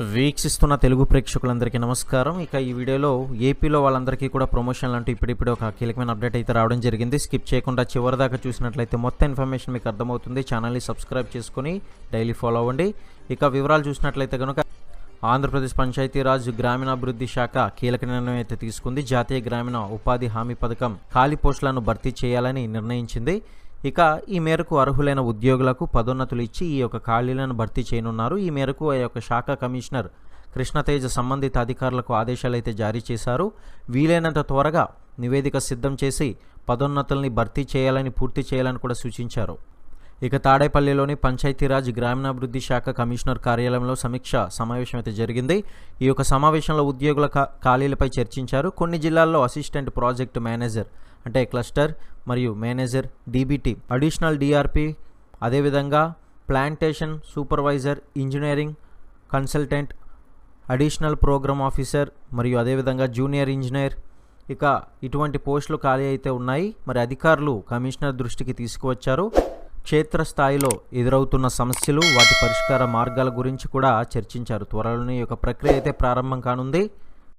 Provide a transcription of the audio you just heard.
వీక్షిస్తున్న తెలుగు ప్రేక్షకులందరికీ నమస్కారం. ఇక ఈ వీడియోలో ఏపీలో వాళ్ళందరికీ కూడా ప్రమోషన్లు అంటూ ఇప్పుడిప్పుడు ఒక కీలకమైన అప్డేట్ అయితే రావడం జరిగింది. స్కిప్ చేయకుండా చివరి దాకా చూసినట్లయితే మొత్తం ఇన్ఫర్మేషన్ మీకు అర్థమవుతుంది. ఛానల్ని సబ్స్క్రైబ్ చేసుకుని డైలీ ఫాలో అవ్వండి. ఇక వివరాలు చూసినట్లయితే కనుక ఆంధ్రప్రదేశ్ పంచాయతీరాజ్ గ్రామీణాభివృద్ధి శాఖ కీలక నిర్ణయం అయితే తీసుకుంది. జాతీయ గ్రామీణ ఉపాధి హామీ పథకం ఖాళీ పోస్టులను భర్తీ చేయాలని నిర్ణయించింది. ఇక ఈ మేరకు అర్హులైన ఉద్యోగులకు పదోన్నతులు ఇచ్చి ఈ యొక్క ఖాళీలను భర్తీ చేయనున్నారు. ఈ మేరకు ఆ యొక్క శాఖ కమిషనర్ కృష్ణతేజ సంబంధిత అధికారులకు ఆదేశాలు అయితే జారీ చేశారు. వీలైనంత త్వరగా నివేదిక సిద్ధం చేసి పదోన్నతుల్ని భర్తీ చేయాలని పూర్తి చేయాలని కూడా సూచించారు. ఇక తాడేపల్లిలోని పంచాయతీరాజ్ గ్రామీణాభివృద్ధి శాఖ కమిషనర్ కార్యాలయంలో సమీక్ష సమావేశం అయితే జరిగింది. ఈ యొక్క సమావేశంలో ఉద్యోగుల ఖాళీలపై చర్చించారు. కొన్ని జిల్లాల్లో అసిస్టెంట్ ప్రాజెక్ట్ మేనేజర్ అంటే క్లస్టర్ మరియు మేనేజర్ డీబీటీ అడిషనల్ డిఆర్పి అదేవిధంగా plantation supervisor engineering consultant additional program officer మరియు అదేవిధంగా జూనియర్ ఇంజనీర్. ఇక ఇటువంటి పోస్టులు ఖాళీ అయితే ఉన్నాయి. మరి అధికారులు కమిషనర్ దృష్టికి తీసుకువచ్చారు. క్షేత్రస్థాయిలో ఎదురవుతున్న సమస్యలు వాటి పరిష్కార మార్గాల గురించి కూడా చర్చించారు. త్వరలోనే ఈ యొక్క ప్రక్రియ అయితే ప్రారంభం కానుంది.